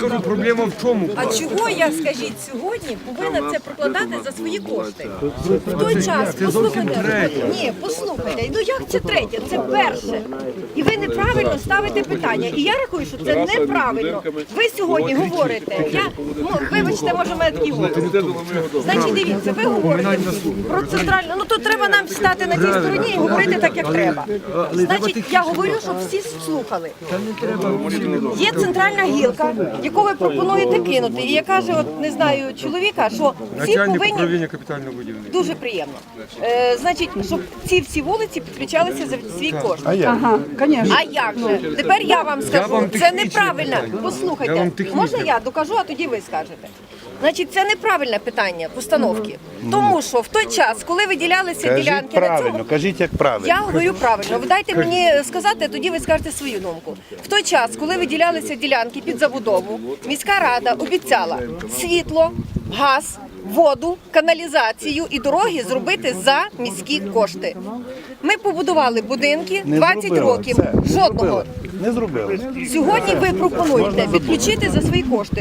Кажу, проблема в чому? А чого я, скажіть, сьогодні повинна це прокладати за свої кошти? В той час, послухайте, ні, послухайте, ну як це третє? Це перше. І ви неправильно ставите питання. І я рахую, що це неправильно. Ви сьогодні говорите, я, ну, вибачте, може, мене такий голос. Значить, дивіться, ви говорите про центральну, ну то треба нам стати на тій стороні і говорити так, як треба. Значить, я говорю, щоб всі слухали. Є центральна гілка, яку ви пропонуєте кинути. І я каже, от не знаю чоловіка, що всі Начальник повинні управління капітального будівництва. дуже приємно. Е, значить, щоб ці всі вулиці підключалися за свій кошт. Ага, конечно. А як же? Тепер я вам скажу, вам це технічне неправильно. питання. Я Послухайте, технічне. можна я докажу, а тоді ви скажете. Значить, це неправильне питання постановки. Тому що в той час, коли виділялися Кажіть ділянки на правильно, цьому. кажіть як правильно. Я говорю правильно. Ви дайте мені сказати, а тоді ви скажете свою думку. В той час, коли виділялися ділянки під забудову, міська рада обіцяла світло, газ, воду, каналізацію і дороги зробити за міські кошти. Ми побудували будинки 20 років. Жодного. Не зробили. Сьогодні ви пропонуєте відключити за свої кошти.